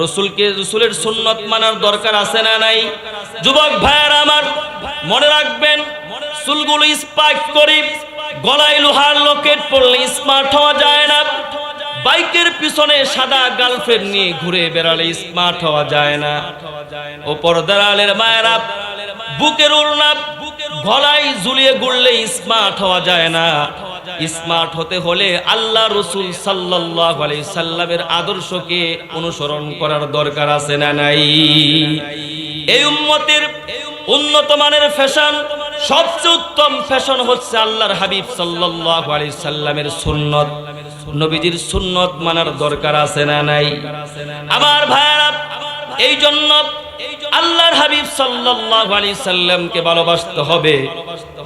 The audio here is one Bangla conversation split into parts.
রসুলকে রসুলের সুন্নত মানার দরকার আছে না নাই? যুবক ভাইয়ার আমার, মনে রাখবেন, চুলগুলো স্পাইক করি গলায় লোহার লকেট পড়লে স্মার্ট হওয়া যায় না। বাইকের পিছনে সাদা গার্লফ্রেন্ড নিয়ে ঘুরে বেড়ালে স্মার্ট হওয়া যায় না। ও ওপর দেড়ালের মায়েরা বুকের ওড়না গলায় ঝুলিয়ে গুড়লে স্মার্ট হওয়া যায় না। স্মার্ট হতে হলে আল্লাহ রসুল সাল্লাহ সাল্লামের আদর্শকে অনুসরণ করার দরকার আছে না নাই? এই উম্মতের উন্নত মানের ফ্যাশন সবচেয়ে উত্তম ফ্যাশন হচ্ছে আল্লাহর হাবিব সাল্লাহ আলি সাল্লামের সুন্নত। নবীজির সুন্নত মানার দরকার আছে না নাই? আমার ভাইয়ারা এই জন্য আল্লাহর হাবিব সাল্লাল্লাহু আলাইহি সাল্লামকে ভালোবাসতে হবে,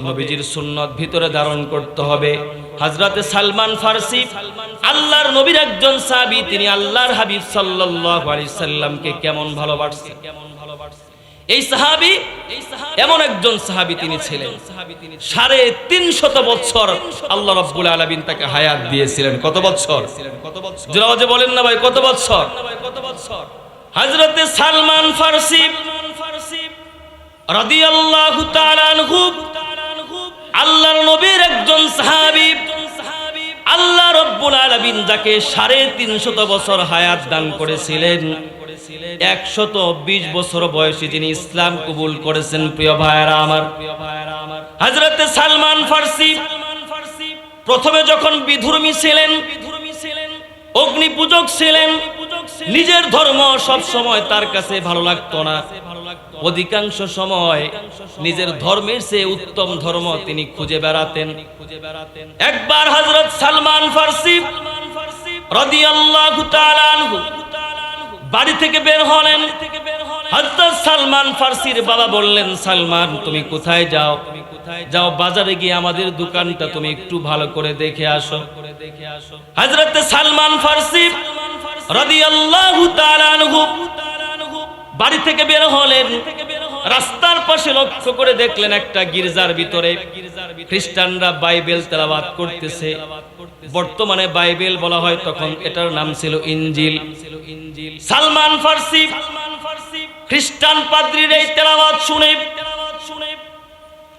নবীজির সুন্নত ভিতরে ধারণ করতে হবে। হযরতে সালমান ফারসি, আল্লাহর নবীর একজন সাহাবী, তিনি আল্লাহর হাবিব সাল্লাল্লাহু আলাইহি সাল্লামকে কেমন ভালোবাসছেন কেমন ভালোবাসছেন এই সাহাবী এমন একজন সাহাবী তিনি ছিলেন। সাড়ে তিনশত বছর আল্লাহ রাব্বুল আলামিন তাকে হায়াত দিয়েছিলেন। কত বছর? কত বছর বলেন না ভাই কত বছর কত বছর? হজরতে সালমান ফারসি রাদিয়াল্লাহু তাআলা আনহু, আল্লাহর নবীর একজন সাহাবী, আল্লাহ রব্বুল আলামিন যাকে সাড়ে তিনশত বছর হায়াত দান করেছিলেন, একশত বিশ বছর বয়সে যিনি ইসলাম কবুল করেছেন, প্রিয় ভাইয়েরা আমার। হজরতে সালমান ফারসি প্রথমে যখন বিধর্মী ছিলেন অগ্নি পূজক ছিলেন নিজের ধর্ম সব সময় তার কাছে ভালো লাগতো না। অধিকাংশ সময় নিজের ধর্মের চেয়ে উত্তম ধর্ম তিনি খুঁজে বেড়াতেন। একবার হজরত সালমান ফার্সি বাড়ি থেকে বের হলেন। হযরত সালমান ফার্সির বাবা বললেন, সালমান, তুমি কোথায় যাও? যাও বাজারে গিয়ে আমাদের দোকানটা তুমি একটু ভালো করে দেখে আসো। হযরত সালমান ফার্সি বাড়ি থেকে বের হলেন। রাস্তার পাশে লক্ষ্য করে দেখলেন একটা গির্জার ভিতরে খ্রিস্টানরা বাইবেল তেলাবাদ করতেছে। বর্তমানে বাইবেল বলা হয় তখন এটার নাম ছিল ইঞ্জিল সালমান ফার্সি খ্রিস্টান পাদ্রীর এই তেলাবাদ শুনে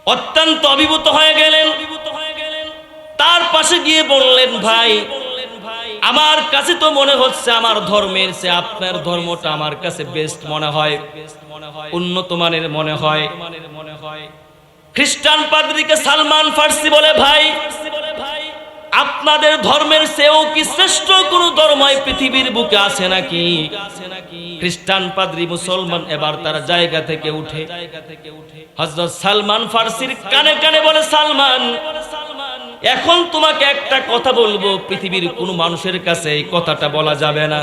অত্যন্ত অভিভূত হয়ে গেলেন। তার পাশে গিয়ে বললেন, ভাই আমার কাছে তো মনে হচ্ছে আমার ধর্মের সে আপনার ধর্মটা আমার কাছে বেস্ট মনে হয়, উন্নত মানের মনে হয়। খ্রিস্টান পাদ্রীকে সালমান ফার্সি বলে, ভাই, আপনাদের ধর্মের চেয়েও কি শ্রেষ্ঠ কোন ধর্ম এই পৃথিবীর বুকে আছে নাকি? খ্রিস্টান পাদ্রী মুসলমান এবার তার জায়গা থেকে উঠে। হজরত সালমান ফার্সির কানে কানে বলে, সালমান এখন তোমাকে একটা কথা বলব, পৃথিবীর কোন মানুষের কাছে এই কথাটা বলা যাবে না।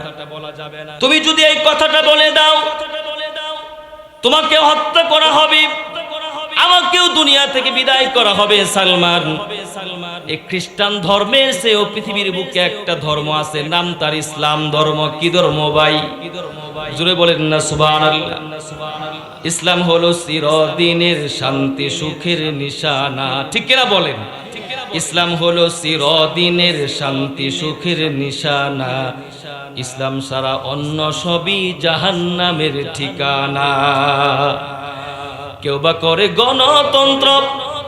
তুমি যদি এই কথাটা বলে দাও, তোমাকে হত্যা করা হবে, আমাকেও দুনিয়া থেকে বিদায় করা হবে, সালমান। এই খ্রিস্টান ধর্মের চেয়েও পৃথিবীর বুকে একটা ধর্ম আছে, নাম তার ইসলাম ধর্ম। কি ধর্ম ভাই? জুড়ে বলেন না সুবান ইসলাম হলো চিরদিনের শান্তি, সুখের নিশানা। ঠিক কিনা বলেন? ইসলাম হলো চিরদিনের শান্তি, সুখের নিশানা। ইসলাম সারা অন্য সবই জাহান্নামের ঠিকানা। কেউ বা করে গণতন্ত্র,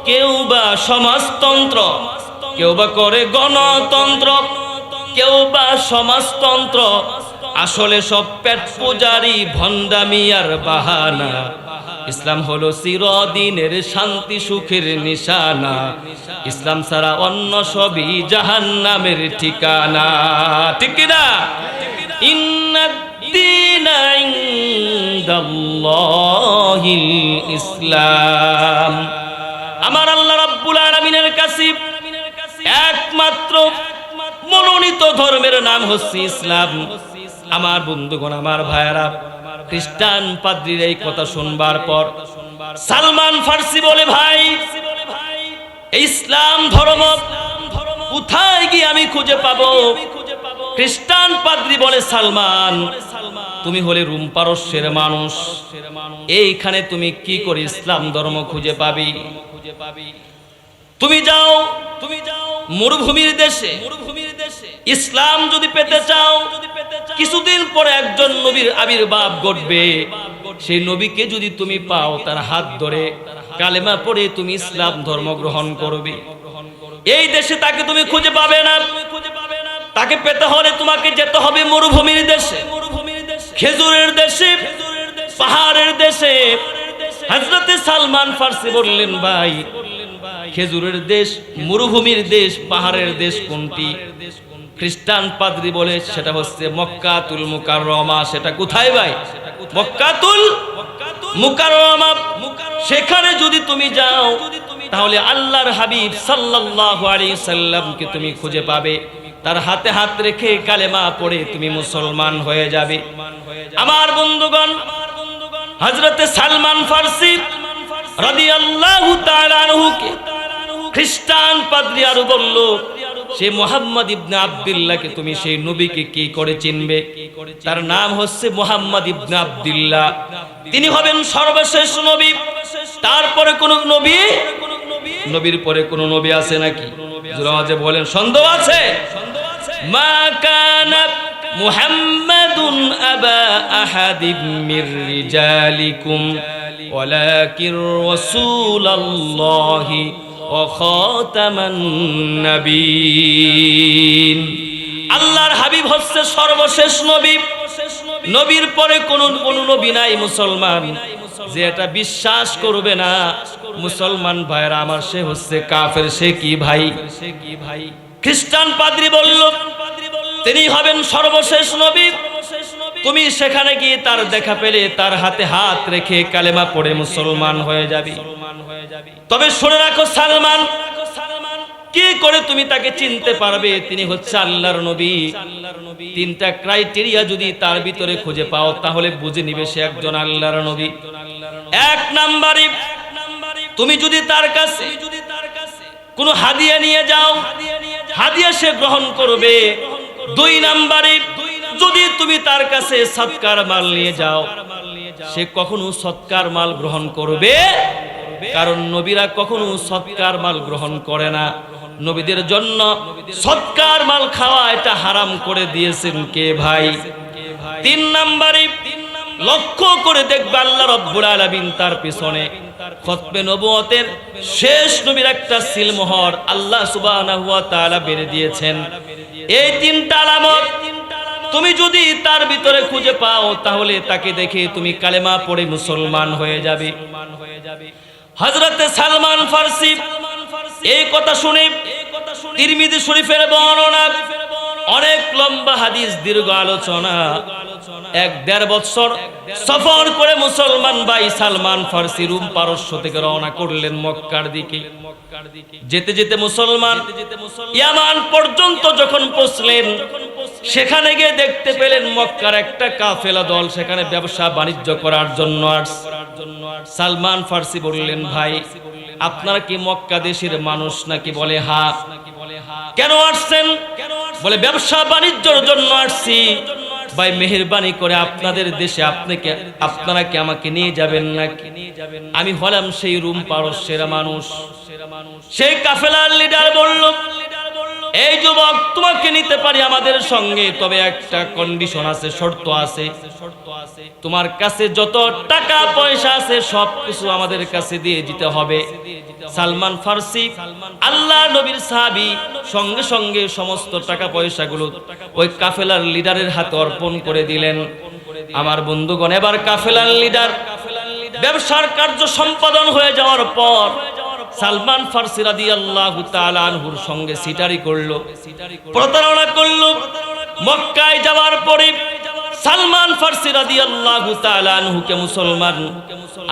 কেউ বা সমাজতন্ত্র। কেউ বা করে গণতন্ত্র, কেউ বা সমাজতন্ত্র। আসলে সব পেট পূজারি ভণ্ডামি আর বাহানা। ইসলাম হলো চিরদিনের শান্তি, সুখের নিশানা। ইসলাম ছাড়া অন্য সবই জাহান্নামের ঠিকানা। ঠিক কিনা ইসলাম। আমার আল্লাহ রাব্বুল আলামিনের কাছে একমাত্র মনোনীত ধর্মের নাম হচ্ছে ইসলাম। আমার বন্ধুগণ, আমার ভাইয়েরা খ্রিস্টান পাদ্রীর এই কথা শুনবার পর সালমান ফার্সি বলে, ভাই, ইসলাম ধর্ম কোথায় গিয়ে আমি খুঁজে পাবো? খ্রিস্টান পাদ্রি বলে, সালমান, তুমি হলে রুম পারস্যের মানুষ। এইখানে তুমি কি করে ইসলাম ধর্ম খুঁজে পাবি? খুঁজে পাবি তুমি যাও তুমি যাও। মরুভূমির দেশে। মরুভূমির দেশে। ইসলাম যদি পেতে চাও যদি পেতে চাও। কিছুদিন পরে একজন নবীর আবির্ভাব ঘটবে। সেই নবীকে যদি তুমি পাও তার হাত ধরে কালেমা পড়ে তুমি ইসলাম ধর্ম গ্রহণ করবে। এই দেশে তাকে তুমি খুঁজে পাবে না। তুমি খুঁজে পাবে না। তাকে পেতে হলে তোমাকে যেতে হবে মরুভূমির দেশে। মরুভূমির দেশে। খেজুরের দেশে পাহাড়ের দেশে। হজরতে সালমান ফার্সি বললেন, ভাই, খেজুরের দেশ, মরুভূমির দেশ, পাহাড়ের দেশ কোনটি? খ্রিস্টান পাদ্রি বলে, সেটা হচ্ছে মক্কাতুল মুকাররমা। সেটা কোথায় ভাই? মক্কাতুল মুকাররমা। সেখানে যদি তুমি যাও, তাহলে আল্লাহর হাবিব সাল্লাল্লাহু আলাইহি সাল্লামকে তুমি খুঁজে পাবে। তার হাতে হাত রেখে কালেমা পড়ে তুমি মুসলমান হয়ে যাবে। আমার বন্ধুগণ হযরতে সালমান ফার্সি রাদিয়াল্লাহু তাআলা আনহুকে খ্রিস্টান পাদ্রী আরও বলল, সে মোহাম্মদ ইবনে আব্দুল্লাহকে তুমি সেই নবীকে কি করে চিনবে? তার নাম হচ্ছে মোহাম্মদ ইবনে আব্দুল্লাহ। তিনি হবেন সর্বশেষ নবী। তারপরে কোন নবী? নবীর পরে কোন নবী আছে নাকি? জোরাজে বলেন, সন্দেহ আছে? মা কানা মুহাম্মাদুন আবা আহাদিম মির রিজালিকুম ولكن رسول الله وخاتم النبيين আল্লাহর হাবিব হচ্ছে সর্বশেষ নবী নবীর পরে কোন কোন নবী নাই মুসলমান যে এটা বিশ্বাস করবে না মুসলমান ভাইরা আমার সে হচ্ছে কাফের সে কি ভাই সে কি ভাই খ্রিস্টান পাদ্রী বলল তিনি হবেন সর্বশেষ নবী। তুমি সেখানে গিয়ে তার দেখা পেলে, তার হাতে হাত রেখে কালেমা পড়ে মুসলমান হয়ে যাবি। তবে শুনে রাখো সালমান, কি করে তুমি তাকে চিনতে পারবে? তিনি হচ্ছে আল্লাহর নবী। তিনটা ক্রাইটেরিয়া যদি তার ভিতরে খুঁজে পাও, তাহলে বুঝে নিবে সে একজন আল্লাহর নবী। এক নাম্বারে, তুমি যদি তার কাছে কোনো হাদিয়া নিয়ে যাও, হাদিয়া সে গ্রহণ করবে। দুই নাম্বারে, যদি তুমি তার কাছে সৎকার মাল নিয়ে যাও, সে কখনো সৎকার মাল গ্রহণ করবে? কারণ নবীরা কখনো সৎকার মাল গ্রহণ করে না। নবীদের জন্য সৎকার মাল খাওয়া এটা হারাম করে দিয়েছেন কে ভাই? তিন নাম্বারে, লক্ষ্য করে দেখবে আল্লাহ রব্বুল আলামিন তার পিছনে খতমে নবুয়তের শেষ নবীর একটা সিলমোহর আল্লাহ সুবহানাহু ওয়া তাআলা বেড়ে দিয়েছেন। এই তিনটা আলামত তুমি যদি তার ভিতরে খুঁজে পাও, তাহলে তাকে দেখে তুমি কালেমা পড়ে মুসলমান হয়ে যাবে। হজরতে সালমান ফার্সি, এই কথা শুনে এই কথা শুনে তিরমিদি শরীফের বর্ণনা অনেক লম্বা হাদিস, দীর্ঘ আলোচনা। এক দেড় বছর সফর করে মুসলমান ভাই সালমান ফার্সি রুম পারস্য থেকে রওনা করলেন মক্কার দিকে। যেতে যেতে মুসলমান ইয়ামান পর্যন্ত যখন পৌঁছলেন, সেখানে গিয়ে দেখতে পেলেন মক্কার একটা কাফেলা দল সেখানে ব্যবসা বাণিজ্য করার জন্য সালমান ফার্সি বললেন, ভাই, আপনারা কি মক্কা দেশের মানুষ নাকি? বলে, হা। কেন আসছেন? বলে, ব্যবসা বাণিজ্যর জন্য আসছি। ভাই, মেহরবানি করে আপনাদের দেশে আপনাকে, আপনারা কি আমাকে নিয়ে যাবেন না কি আমি হলাম সেই রুম পারস্যের মানুষ। সেই কাফেলার লিডার বলল এই যুবক, তোমাকে নিতে পারি আমাদের সঙ্গে, তবে একটা কন্ডিশন আছে, শর্ত আছে। তোমার কাছে যত টাকা পয়সা আছে, সব কিছু আমাদের কাছে দিয়ে দিতে হবে। সালমান ফার্সি, আল্লাহ নবীর সাহাবি সঙ্গে সঙ্গে সমস্ত টাকা পয়সাগুলো ওই কাফেলার লিডারের হাতে অর্পণ করে দিলেন। আমার বন্ধুগণ, এবার কাফেলার লিডার, ব্যবসার কার্য সম্পাদন হয়ে যাওয়ার পর সালমান ফার্সি রাদিয়াল্লাহু তাআলা আনহুর সঙ্গে সিটারি করল, প্রতারণা করল। মক্কায় যাওয়ার পরে সালমান ফার্সি রাদিয়াল্লাহু তাআলা আনহুকে মুসলমান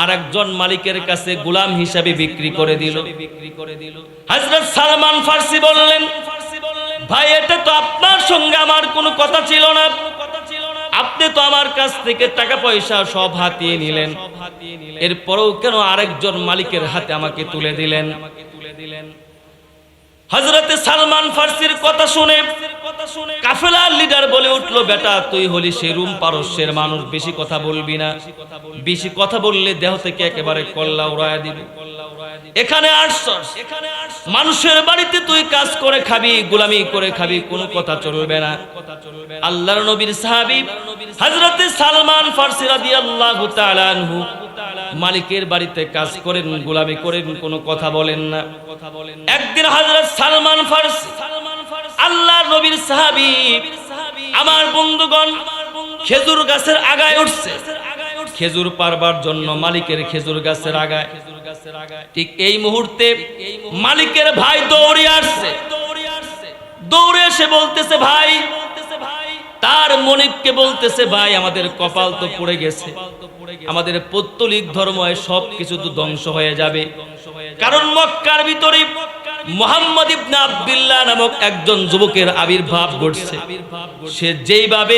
আরেকজন মালিকের কাছে গোলাম হিসাবে বিক্রি করে দিল। হযরত সালমান ফার্সি বললেন, ভাই, এটা তো আপনার সঙ্গে আমার কোনো কথা ছিল না। আপনি তো আমার কাছ থেকে টাকা পয়সা সব হাতিয়ে নিলেন। এরপরেও কেন আরেকজন মালিকের হাতে আমাকে তুলে দিলেন? হজরতে সালমান ফার্সির কথা শুনে কাফেলার লিডার বলে উঠল, বেটা, তুই হলি সে রুম পারস্যের মানুষ, বেশি কথা বলবি না। বেশি কথা বললে দেহ থেকে একেবারে কল্লা উড়ায় দিবি। এখানে আসছস। মানুষের বাড়িতে তুই কাজ করে খাবি, গোলামি করে খাবি, কোনো কথা চলবে না। আল্লাহর নবীর সাহাবী হযরতে সালমান ফারসি রাদিয়াল্লাহু তাআলা আনহু মালিকের বাড়িতে কাজ করেন, গোলামি করেন, কোনো কথা বলেন না। একদিন হযরত সালমান ফারসি, আল্লাহ নবীর সাহাবী, আমার বন্ধুগণ খেজুর গাছের আগায় উঠছে। খেজুর পারবার জন্য মালিকের খেজুর গাছের আগায়। ঠিক এই মুহূর্তে মালিকের ভাই দৌড়ে আসছে। দৌড়ে এসে বলতেছে, ভাই তার মনিককে বলতেছে, ভাই, আমাদের কপাল তো পড়ে গেছে। আমাদের পত্তলিক ধর্ম সব কিছু তো ধ্বংস হয়ে যাবে। কারণ মক্কার ভিতরে মোহাম্মদ ইবনে আব্দুল্লাহ নামক একজন যুবকের আবির্ভাব ঘটছে। সে যেইভাবে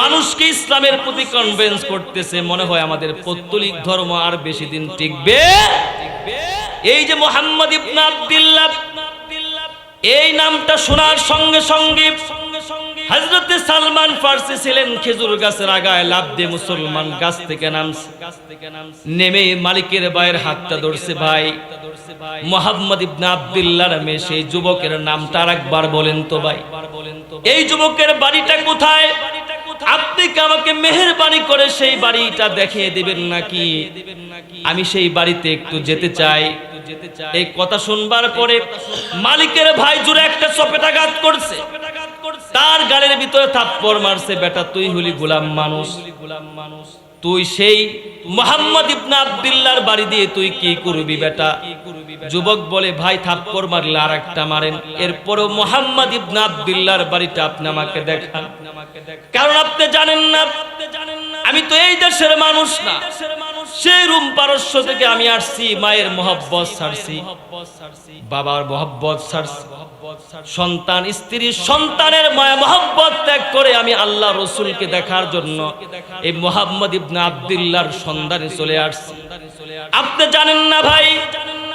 মানুষকে ইসলামের প্রতি কনভিন্স করতেছে, মনে হয় আমাদের পত্তলিক ধর্ম আর বেশি দিন টিকবে। এই যে মোহাম্মদ ইবনে আব্দুল্লাহ, এই নামটা শোনার সঙ্গে সঙ্গে সঙ্গে সঙ্গে হজরতে সালমান ফার্সি ছিলেন, খেজুর গাছের আগায় লাভ দিয়ে মুসলমান গাছ থেকে নামছে। নেমে মালিকের ভাইয়ের হাতটা ধরছে, ভাই, মোহাম্মদ ইবনে আব্দুল্লাহ নামে সেই যুবকের নামটা একবার বলেন তো ভাই। এই যুবকের বাড়িটা কোথায়? আপনি কি আমাকে মেহেরবানি করে সেই বাড়িটা দেখিয়ে দিবেন নাকি? আমি সেই বাড়িতে একটু যেতে চাই। এই কথা শুনবার পরে মালিকের ভাই জুড়ে একটা চপেটাঘাত করছে। তার গালের ভিতরে থাপ্পড় মারছে, বেটা, তুই হলি গোলাম মানুষ। গোলাম মানুষ তুই সেই মোহাম্মদ ইবনা আব্দুল্লাহর বাড়ি দিয়ে তুই কি করবি, বেটা? যুবক বলে, ভাই, থাপ্পড় মারলে আর একটা মারেন। এরপরও মোহাম্মদ ইবনা আব্দুল্লাহর বাড়িটা আপনি আমাকে দেখান। কারণ আপনি জানেন না, আমি তো এই দেশের মানুষ না। সেই রুম পারস্য থেকে আমি আসছি, মায়ের মোহব্বত ছাড়ছি। বাবার মোহব্বত ছাড়ছি। সন্তান, স্ত্রী, সন্তানের মায়া, মোহব্বত ত্যাগ করে আমি আল্লাহ রসুলকে দেখার জন্য এই মোহাম্মদ ইবনা আব্দুল্লাহর সন্ধানে চলে আসছি। আপনি জানেন না ভাই,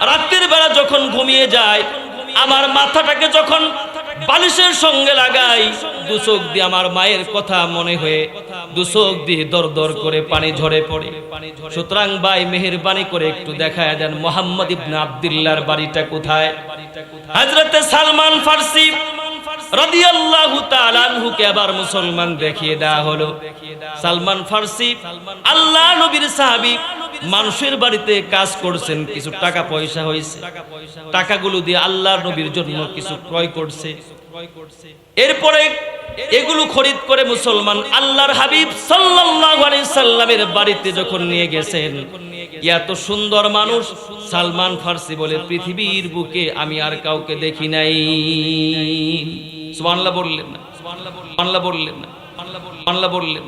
রাত্রির বেলা যখন ঘুমিয়ে যায়, আমার মাথাটাকে যখন বালিশের সঙ্গে লাগাই, দু চোখ দিয়ে আমার মায়ের কথা মনে হয়ে, দু চোখ দিয়ে দর দর করে পানি ঝরে পড়ে। সুতরাং ভাই, মেহেরবানি করে একটু দেখায় দেন মোহাম্মদ ইবনে আব্দুল্লাহর বাড়িটা কোথায়? হযরতে সালমান ফার্সি আবার মুসলমান দেখিয়ে দেওয়া হলো। সালমান ফার্সি, আল্লাহ নবীর সাহাবী মানুষের বাড়িতে কাজ করছেন, কিছু টাকা পয়সা হয়েছে। টাকাগুলো দিয়ে আল্লাহর নবীর জন্য কিছু ক্রয় করছে। এরপরে এগুলো খরিদ করে মুসলমান আল্লাহর হাবিব সাল্লামের বাড়িতে যখন নিয়ে গেছেন, এত সুন্দর মানুষ, সালমান ফার্সি বলে, পৃথিবীর বুকে আমি আর কাউকে দেখি নাই। বললেন না। বললেন না। সুবহানাল্লাহ বললেন